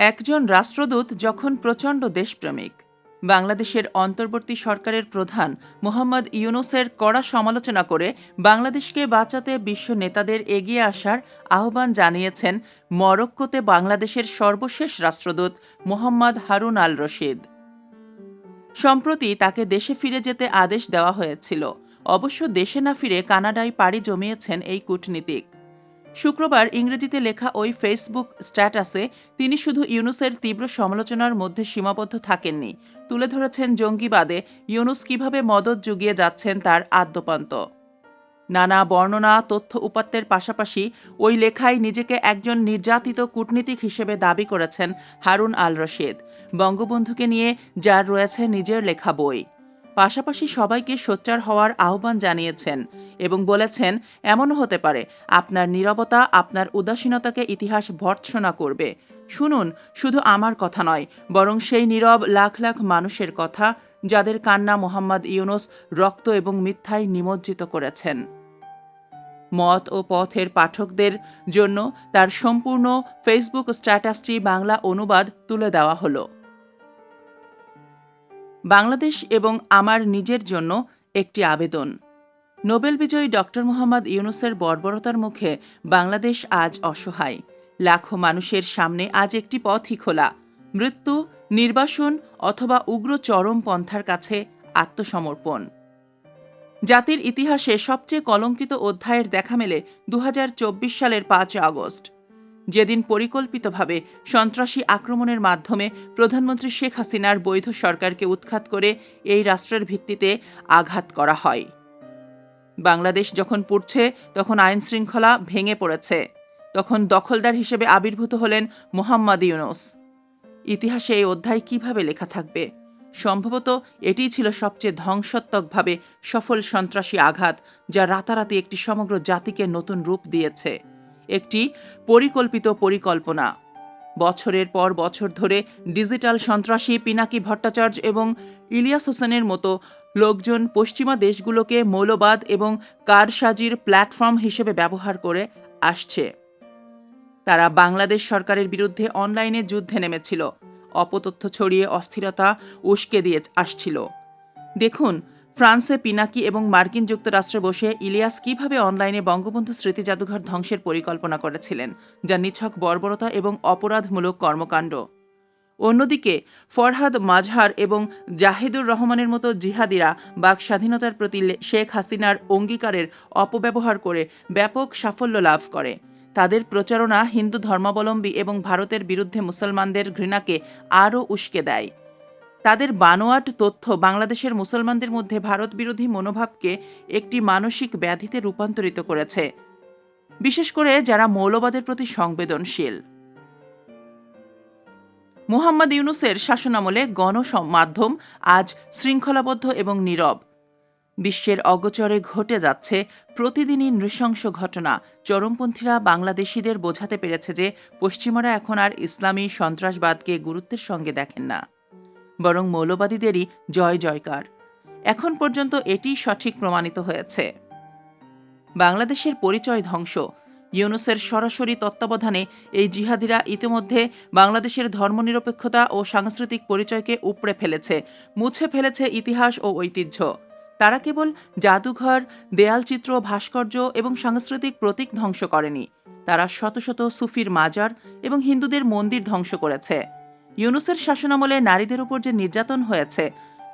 একজন রাষ্ট্রদূত যখন প্রচণ্ড দেশপ্রেমিক, বাংলাদেশের অন্তর্বর্তী সরকারের প্রধান মোহাম্মদ ইউনুসের কড়া সমালোচনা করে বাংলাদেশকে বাঁচাতে বিশ্ব নেতাদের এগিয়ে আসার আহ্বান জানিয়েছেন মরক্কোতে বাংলাদেশের সর্বশেষ রাষ্ট্রদূত মোহাম্মদ হারুন আল রশিদ। সম্প্রতি তাকে দেশে ফিরে যেতে আদেশ দেওয়া হয়েছিল। অবশ্য দেশে না ফিরে কানাডায় পাড়ি জমিয়েছেন এই কূটনীতিক। শুক্রবার ইংরেজিতে লেখা ওই ফেসবুক স্ট্যাটাসে তিনি শুধু ইউনুসের তীব্র সমালোচনার মধ্যে সীমাবদ্ধ থাকেননি। তুলে ধরেছেন জঙ্গিবাদে ইউনুস কীভাবে মদত জুগিয়ে যাচ্ছেন তার আদ্যপান্ত। নানা বর্ণনা, তথ্য উপাত্তের পাশাপাশি ওই লেখায় নিজেকে একজন নির্যাতিত কূটনীতিক হিসেবে দাবি করেছেন হারুন আল রশিদ। বঙ্গবন্ধুকে নিয়ে যার রয়েছে নিজের লেখা বই। পাশাপাশি সবাইকে সোচ্চার হওয়ার আহ্বান জানিয়েছেন এবং বলেছেন, এমনও হতে পারে, আপনার নীরবতা আপনার উদাসীনতাকে ইতিহাস ভর্ৎসনা করবে। শুনুন, শুধু আমার কথা নয়, বরং সেই নীরব লাখ লাখ মানুষের কথা যাদের কান্না মোহাম্মদ ইউনুস রক্ত এবং মিথ্যায় নিমজ্জিত করেছেন। মত ও পথের পাঠকদের জন্য তার সম্পূর্ণ ফেসবুক স্ট্যাটাসটি বাংলা অনুবাদ তুলে দেওয়া হলো। বাংলাদেশ এবং আমার নিজের জন্য একটি আবেদন। নোবেল বিজয়ী ডক্টর মোহাম্মদ ইউনুসের বর্বরতার মুখে বাংলাদেশ আজ অসহায়। লাখো মানুষের সামনে আজ একটি পথই খোলা। মৃত্যু, নির্বাসন অথবা উগ্র চরম পন্থার কাছে আত্মসমর্পণ। জাতির ইতিহাসে সবচেয়ে কলঙ্কিত অধ্যায়ের দেখা মেলে দু হাজার চব্বিশ সালের পাঁচ আগস্ট। যেদিন পরিকল্পিতভাবে সন্ত্রাসী আক্রমণের মাধ্যমে প্রধানমন্ত্রী শেখ হাসিনার বৈধ সরকারকে উৎখাত করে এই রাষ্ট্রের ভিত্তিতে আঘাত করা হয়। বাংলাদেশ যখন পড়ছে, তখন আইন শৃঙ্খলা ভেঙে পড়েছে। তখন দখলদার হিসেবে আবির্ভূত হলেন মোহাম্মদ ইউনুস। ইতিহাসে এই অধ্যায় কীভাবে লেখা থাকবে? সম্ভবত এটিই ছিল সবচেয়ে ধ্বংসাত্মকভাবে সফল সন্ত্রাসী আঘাত, যা রাতারাতি একটি সমগ্র জাতিকে নতুন রূপ দিয়েছে। একটি পরিকল্পিত পরিকল্পনা। বছরের পর বছর ধরে ডিজিটাল সন্ত্রাসী পিনাকি ভট্টাচার্য এবং ইলিয়াস হোসেনের মতো লোকজন পশ্চিমা দেশগুলোকে মৌলবাদ এবং কারসাজির প্ল্যাটফর্ম হিসেবে ব্যবহার করে আসছে। তারা বাংলাদেশ সরকারের বিরুদ্ধে অনলাইনে যুদ্ধে নেমেছিল। অপতথ্য ছড়িয়ে অস্থিরতা উস্কে দিয়ে আসছিল। দেখুন ফ্রান্সে পিনাকি এবং মার্কিন যুক্তরাষ্ট্রে বসে ইলিয়াস কীভাবে অনলাইনে বঙ্গবন্ধু স্মৃতি জাদুঘর ধ্বংসের পরিকল্পনা করেছিলেন, যা নিছক বর্বরতা এবং অপরাধমূলক কর্মকাণ্ড। অন্যদিকে, ফরহাদ মাজহার এবং জাহিদুর রহমানের মতো জিহাদিরা বাক স্বাধীনতার প্রতি শেখ হাসিনার অঙ্গীকারের অপব্যবহার করে ব্যাপক সাফল্য লাভ করে। তাদের প্রচারণা হিন্দু ধর্মাবলম্বী এবং ভারতের বিরুদ্ধে মুসলমানদের ঘৃণাকে আরও উস্কে দেয়। তাদের বানোয়াট তথ্য বাংলাদেশের মুসলমানদের মধ্যে ভারত বিরোধী মনোভাবকে একটি মানসিক ব্যাধিতে রূপান্তরিত করেছে। বিশেষ করে যারা মৌলবাদের প্রতি সংবেদনশীল। মোহাম্মদ ইউনুসের শাসনামলে গণমাধ্যম আজ শৃঙ্খলাবদ্ধ এবং নীরব। বিশ্বের অগোচরে ঘটে যাচ্ছে প্রতিদিনই নৃশংস ঘটনা। চরমপন্থীরা বাংলাদেশিদের বোঝাতে পেরেছে যে পশ্চিমারা এখন আর ইসলামী সন্ত্রাসবাদকে গুরুত্বের সঙ্গে দেখেন না। বরং মৌলবাদীদেরই জয় জয়কার। এখন পর্যন্ত এটি সঠিক প্রমাণিত হয়েছে। বাংলাদেশের পরিচয় ধ্বংস। ইউনুসের সরাসরি তত্ত্বাবধানে এই জিহাদিরা ইতিমধ্যে বাংলাদেশের ধর্মনিরপেক্ষতা ও সাংস্কৃতিক পরিচয়কে উপড়ে ফেলেছে, মুছে ফেলেছে ইতিহাস ও ঐতিহ্য। তারা কেবল জাদুঘর দেয়ালচিত্র ভাস্কর্য এবং সাংস্কৃতিক প্রতীক ধ্বংস করেনি। তারা শত শত সুফির মাজার এবং হিন্দুদের মন্দির ধ্বংস করেছে। ইউনুসের শাসনামলে নারীদের উপর যে নির্যাতন হয়েছে,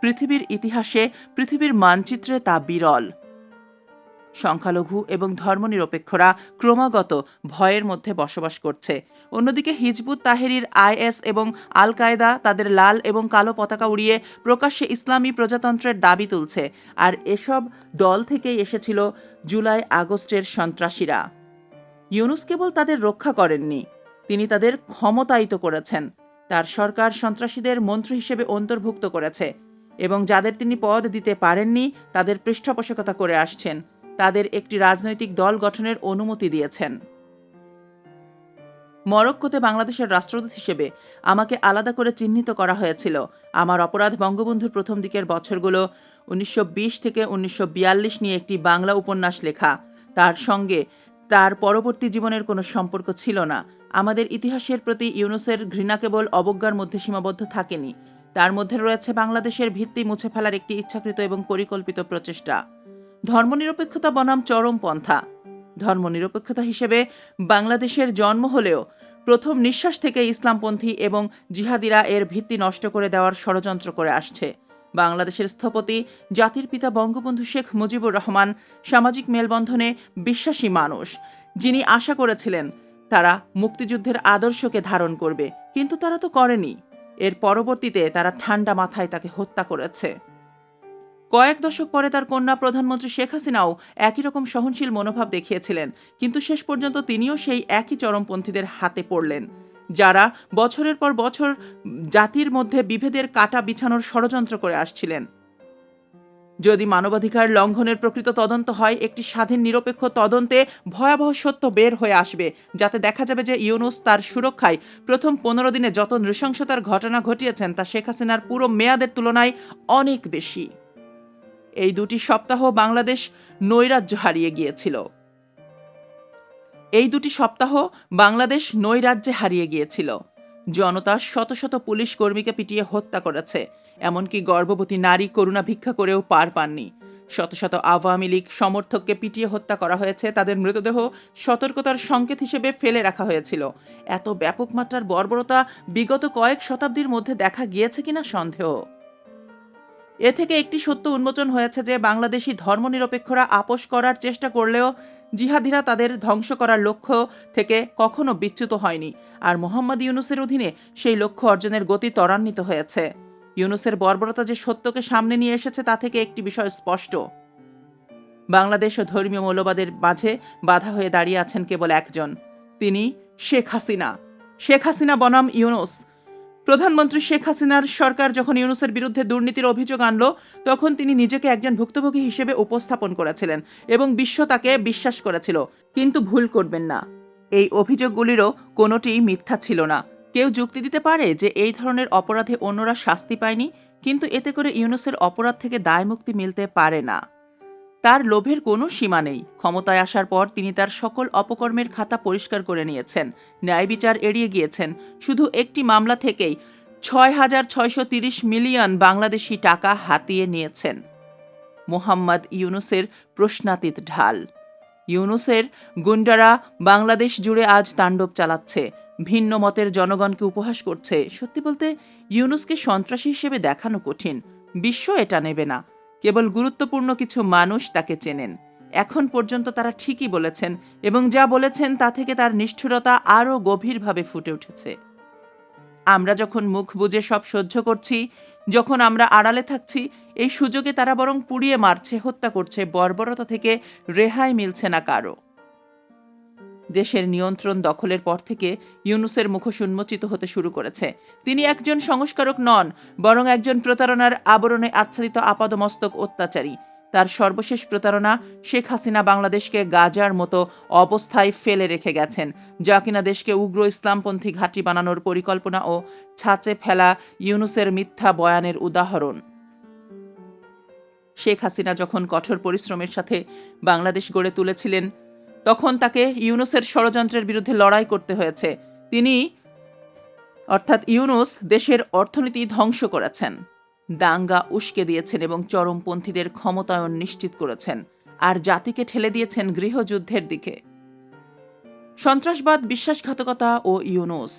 পৃথিবীর ইতিহাসে পৃথিবীর মানচিত্রে তা বিরল। সংখ্যালঘু এবং ধর্মনিরপেক্ষরা ক্রমাগত ভয়ের মধ্যে বসবাস করছে। অন্যদিকে হিজবুত তাহেরির আইএস এবং আল কায়দা তাদের লাল এবং কালো পতাকা উড়িয়ে প্রকাশ্যে ইসলামী প্রজাতন্ত্রের দাবি তুলছে। আর এসব দল থেকেই এসেছিল জুলাই আগস্টের সন্ত্রাসীরা। ইউনুস কেবল তাদের রক্ষা করেননি, তিনি তাদের ক্ষমতায়িত করেছেন। তার সরকার সন্ত্রাসীদের মন্ত্রী হিসেবে অন্তর্ভুক্ত করেছে এবং যাদের তিনি পদ দিতে পারেননি, তাদের পৃষ্ঠপোষকতা করে আসছেন। তাদের একটি রাজনৈতিক দল গঠনের অনুমতি দিয়েছেন। মরক্কোতে বাংলাদেশের রাষ্ট্রদূত হিসেবে আমাকে আলাদা করে চিহ্নিত করা হয়েছিল। আমার অপরাধ বঙ্গবন্ধুর প্রথম দিকের বছরগুলো উনিশশো বিশ থেকে উনিশশো বিয়াল্লিশ নিয়ে একটি বাংলা উপন্যাস লেখা। তার সঙ্গে তার পরবর্তী জীবনের কোনো সম্পর্ক ছিল না। আমাদের ইতিহাসের প্রতি ইউনুসের ঘৃণা কেবল অবজ্ঞার মধ্যে সীমাবদ্ধ থাকেনি। তার মধ্যে রয়েছে বাংলাদেশের ভিত্তি মুছে ফেলার একটি ইচ্ছাকৃত এবং পরিকল্পিত প্রচেষ্টা। ধর্মনিরপেক্ষতা বনাম চরম পন্থা। ধর্মনিরপেক্ষতা হিসেবে বাংলাদেশের জন্ম হলেও প্রথম নিঃশ্বাস থেকে ইসলামপন্থী এবং জিহাদিরা এর ভিত্তি নষ্ট করে দেওয়ার ষড়যন্ত্র করে আসছে। বাংলাদেশের স্থপতি, জাতির পিতা বঙ্গবন্ধু শেখ মুজিবুর রহমান সামাজিক মেলবন্ধনে বিশ্বাসী মানুষ, যিনি আশা করেছিলেন তারা মুক্তিযুদ্ধের আদর্শকে ধারণ করবে, কিন্তু তারা তো করেনি। এর পরবর্তীতে তারা ঠান্ডা মাথায় তাকে হত্যা করেছে। কয়েক দশক পরে তার কন্যা প্রধানমন্ত্রী শেখ হাসিনাও একই রকম সহনশীল মনোভাব দেখিয়েছিলেন, কিন্তু শেষ পর্যন্ত তিনিও সেই একই চরমপন্থীদের হাতে পড়লেন, যারা বছরের পর বছর জাতির মধ্যে বিভেদের কাটা বিছানোর ষড়যন্ত্র করে আসছিলেন। যদি মানবাধিকার লঙ্ঘনের প্রকৃত তদন্ত হয়, একটি স্বাধীন নিরপেক্ষ তদন্তে ভয়াবহ সত্য বের হয়ে আসবে, যাতে দেখা যাবে যে ইউনুস তার সুরক্ষায় প্রথম পনেরো দিনে যত নৃশংসতার ঘটনা ঘটিয়েছেন, তা শেখ হাসিনার পুরো মেয়াদের তুলনায় অনেক বেশি। এই দুটি সপ্তাহ বাংলাদেশ নৈরাজ্য হারিয়ে গিয়েছিল। এই দুটি সপ্তাহ বাংলাদেশ নৈরাজ্যে হারিয়ে গিয়েছিল। জনতা শত শত পুলিশ কর্মীকে পিটিয়ে হত্যা করেছে। এমনকি গর্ভবতী নারী করুণা ভিক্ষা করেও পার পাননি। শত শত আওয়ামী লীগ সমর্থককে পিটিয়ে হত্যা করা হয়েছে, তাদের মৃতদেহ সতর্কতার সংকেত হিসেবে ফেলে রাখা হয়েছিল। এত ব্যাপক মাত্রার বর্বরতা বিগত কয়েক শতাব্দীর মধ্যে দেখা গিয়েছে কিনা সন্দেহ। এ থেকে একটি সত্য উন্মোচন হয়েছে যে বাংলাদেশি ধর্মনিরপেক্ষরা আপোষ করার চেষ্টা করলেও জিহাদিরা তাদের ধ্বংস করার লক্ষ্য থেকে কখনো বিচ্যুত হয়নি। আর মোহাম্মদ ইউনুসের অধীনে সেই লক্ষ্য অর্জনের গতি ত্বরান্বিত হয়েছে। ইউনুসের বর্বরতা যে সত্যকে সামনে নিয়ে এসেছে তা থেকে একটি বিষয় স্পষ্ট। বাংলাদেশ ও ধর্মীয় মৌলবাদের মাঝে বাধা হয়ে দাঁড়িয়ে আছেন কেবল একজন। তিনি শেখ হাসিনা। শেখ হাসিনা বনাম ইউনুস। প্রধানমন্ত্রী শেখ হাসিনার সরকার যখন ইউনুসের বিরুদ্ধে দুর্নীতির অভিযোগ আনলো, তখন তিনি নিজেকে একজন ভুক্তভোগী হিসেবে উপস্থাপন করেছিলেন এবং বিশ্ব তাকে বিশ্বাস করেছিল। কিন্তু ভুল করবেন না। এই অভিযোগগুলিরও কোনোটিই মিথ্যা ছিল না। কেউ যুক্তি দিতে পারে যে এই ধরনের অপরাধে অন্যরা শাস্তি পায়নি, কিন্তু এতে করে ইউনুসের অপরাধ থেকে দায়মুক্তি মিলতে পারে না। তার লোভের কোনো সীমা নেই। ক্ষমতায় আসার পর তিনি তার সকল অপকর্মের খাতা পরিষ্কার করে নিয়েছেন। ন্যায় বিচার এড়িয়ে গিয়েছেন। শুধু একটি মামলা থেকেই ছয় হাজার ছয়শো তিরিশ মিলিয়ন বাংলাদেশি টাকা হাতিয়ে নিয়েছেন। মোহাম্মদ ইউনুসের প্রশ্নাতীত ঢাল। ইউনুসের গুন্ডারা বাংলাদেশ জুড়ে আজ তাণ্ডব চালাচ্ছে। ভিন্ন মতের জনগণকে উপহাস করছে। সত্যি বলতে, ইউনুসকে সন্ত্রাসী হিসেবে দেখানো কঠিন। বিশ্ব এটা নেবে না। কেবল গুরুত্বপূর্ণ কিছু মানুষ তাকে চেনেন। এখন পর্যন্ত তারা ঠিকই বলেছেন এবং যা বলেছেন তা থেকে তার নিষ্ঠুরতা আরও গভীরভাবে ফুটে উঠেছে। আমরা যখন মুখ বুজে সব সহ্য করছি, যখন আমরা আড়ালে থাকছি, এই সুযোগে তারা বরং পুড়িয়ে মারছে, হত্যা করছে, বর্বরতা থেকে রেহাই মিলছে না কারও। দেশের নিয়ন্ত্রণ দখলের পর থেকে ইউনুসের মুখোশ উন্মোচিত হতে শুরু করেছে। তিনি একজন সংস্কারক নন, বরং একজন প্রতারণার আবরণে আচ্ছাদিত আপাদমস্তক অত্যাচারী। তার সর্বশেষ প্রতারণা শেখ হাসিনা বাংলাদেশকে গাজার মতো অবস্থায় ফেলে রেখে গেছেন, যা কিনা দেশকে উগ্র ইসলামপন্থী ঘাঁটি বানানোর পরিকল্পনা ও ছাঁচে ফেলা ইউনুসের মিথ্যা বয়ানের উদাহরণ। শেখ হাসিনা যখন কঠোর পরিশ্রমের সাথে বাংলাদেশ গড়ে তুলেছিলেন তখন তাকে ইউনুসের ষড়যন্ত্রের বিরুদ্ধে লড়াই করতে হয়েছে। তিনি, অর্থাৎ ইউনুস, দেশের অর্থনীতি ধ্বংস করেছেন, দাঙ্গা উস্কে দিয়েছেন এবং চরমপন্থীদের ক্ষমতায়ন নিশ্চিত করেছেন আর জাতিকে ঠেলে দিয়েছেন গৃহযুদ্ধের দিকে। সন্ত্রাসবাদ, বিশ্বাসঘাতকতা ও ইউনুস।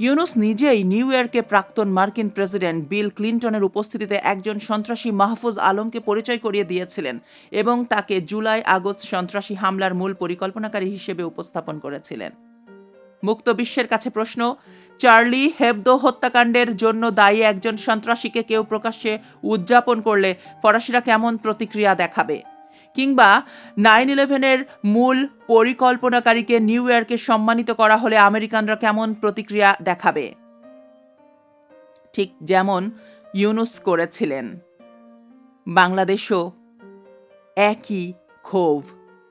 ইউনুস নিজেই নিউ ইয়র্কে প্রাক্তন মার্কিন প্রেসিডেন্ট বিল ক্লিন্টনের উপস্থিতিতে একজন সন্ত্রাসী মাহফুজ আলমকে পরিচয় করিয়ে দিয়েছিলেন এবং তাকে জুলাই আগস্ট সন্ত্রাসী হামলার মূল পরিকল্পনাকারী হিসেবে উপস্থাপন করেছিলেন। মুক্ত বিশ্বের কাছে প্রশ্ন, চার্লি হেবদো হত্যাকাণ্ডের জন্য দায়ী একজন সন্ত্রাসীকে কেউ প্রকাশ্যে উদযাপন করলে ফরাসিরা কেমন প্রতিক্রিয়া দেখাবে? কিংবা নাইন ইলেভেনের মূল পরিকল্পনাকারীকে নিউ ইয়র্কে সম্মানিত করা হলে আমেরিকানরা কেমন প্রতিক্রিয়া দেখাবে? ঠিক যেমন ইউনুস করেছিলেন। বাংলাদেশও একই ক্ষোভ,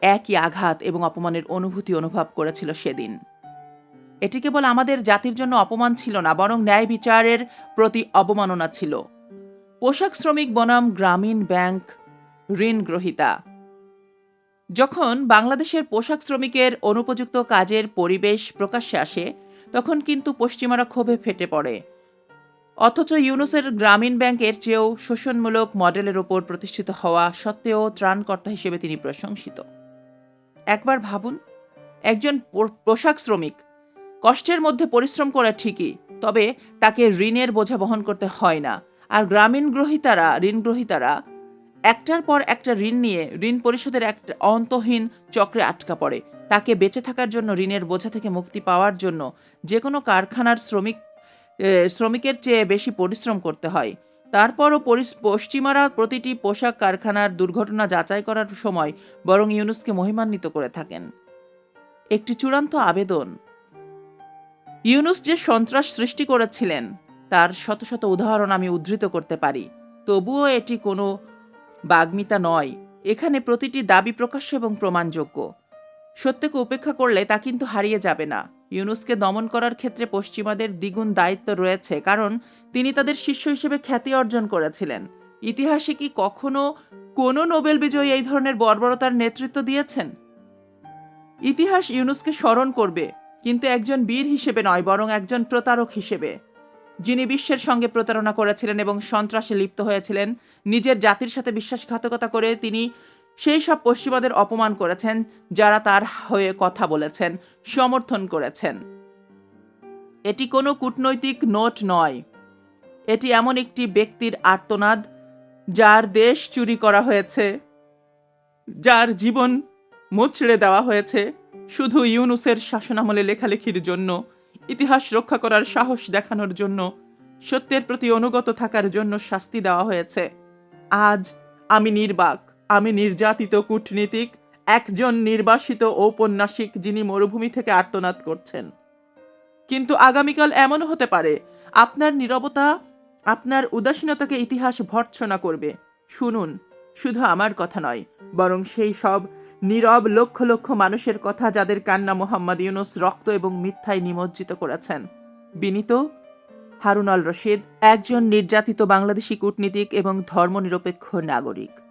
একই আঘাত এবং অপমানের অনুভূতি অনুভব করেছিল সেদিন। এটি কেবল আমাদের জাতির জন্য অপমান ছিল না, বরং ন্যায় বিচারের প্রতি অবমাননা ছিল। পোশাক শ্রমিক বনাম গ্রামীণ ব্যাংক ঋণ গ্রহিতা যখন বাংলাদেশের পোশাক শ্রমিকের অনুপযুক্ত কাজের পরিবেশ প্রকাশ্যে আসে, তখন কিন্তু পশ্চিমারা ক্ষোভে ফেটে পড়ে। অথচ ইউনুসের গ্রামীণ ব্যাংকের চেয়েও শোষণমূলক মডেলের ওপর প্রতিষ্ঠিত হওয়া সত্ত্বেও ত্রাণকর্তা হিসেবে তিনি প্রশংসিত। একবার ভাবুন, একজন পোশাক শ্রমিক কষ্টের মধ্যে পরিশ্রম করা ঠিকই, তবে তাকে ঋণের বোঝা বহন করতে হয় না। আর গ্রামীণ গ্রহীতারা, ঋণ গ্রহীতারা একটার পর একটা ঋণ নিয়ে ঋণ পরিশোধের একটা অন্তহীন চক্রে আটকা পড়ে। তাকে বেঁচে থাকার জন্য ঋণের বোঝা থেকে মুক্তি পাওয়ার জন্য যে কোনো কারখানার শ্রমিক শ্রমিকের চেয়ে বেশি পরিশ্রম করতে হয়। তারপরও পশ্চিমারা প্রতিটি পোশাক কারখানার দুর্ঘটনা যাচাই করার সময় বরং ইউনুসকে মহিমান্বিত করে থাকেন। একটি চূড়ান্ত আবেদন। ইউনুস যে সন্ত্রাস সৃষ্টি করেছিলেন, তার শত শত উদাহরণ আমি উদ্ধৃত করতে পারি। তবুও এটি কোনো বাগ্মিতা নয়। এখানে প্রতিটি দাবি প্রকাশ্য এবং প্রমাণযোগ্য। সত্যকে উপেক্ষা করলে তা কিন্তু হারিয়ে যাবে না। ইউনুসকে দমন করার ক্ষেত্রে পশ্চিমাদের দ্বিগুণ দায়িত্ব রয়েছে, কারণ তিনি তাদের শিষ্য হিসেবে খ্যাতি অর্জন করেছিলেন। ইতিহাসে কি কখনো কোনো নোবেল বিজয়ী এই ধরনের বর্বরতার নেতৃত্ব দিয়েছেন? ইতিহাস ইউনুসকে স্মরণ করবে, কিন্তু একজন বীর হিসেবে নয়, বরং একজন প্রতারক হিসেবে। যিনি বিশ্বের সঙ্গে প্রতারণা করেছিলেন এবং সন্ত্রাসে লিপ্ত হয়েছিলেন, নিজের জাতির সাথে বিশ্বাসঘাতকতা করে তিনি সেই সব পশ্চিমাদের অপমান করেছেন, যারা তার হয়ে কথা বলেছেন, সমর্থন করেছেন। এটি কোনো কূটনৈতিক নোট নয়। এটি এমন একটি ব্যক্তির আর্তনাদ, যার দেশ চুরি করা হয়েছে, যার জীবন মুচড়ে দেওয়া হয়েছে, শুধু ইউনুসের শাসনামলে লেখালেখির জন্য। ইতিহাস রক্ষা করার সাহস দেখানোর জন্য, সত্যের প্রতি অনুগত থাকার জন্য শাস্তি দেওয়া হয়েছে। আজ আমি নির্বাক, আমি নির্যাতিত কূটনীতিক, একজন নির্বাসিত ঔপন্যাসিক যিনি মরুভূমি থেকে আর্তনাদ করছেন। কিন্তু আগামীকাল এমন হতে পারে, আপনার নীরবতা, আপনার উদাসীনতাকে ইতিহাস ভর্ৎসনা করবে। শুনুন, শুধু আমার কথা নয়, বরং সেই সব নীরব লক্ষ লক্ষ মানুষের কথা যাদের কান্না মোহাম্মদ ইউনুস রক্ত এবং মিথ্যায় নিমজ্জিত করেছেন। বিনীত হারুন আল রশিদ, একজন নির্যাতিত বাংলাদেশি কূটনীতিক এবং ধর্মনিরপেক্ষ নাগরিক।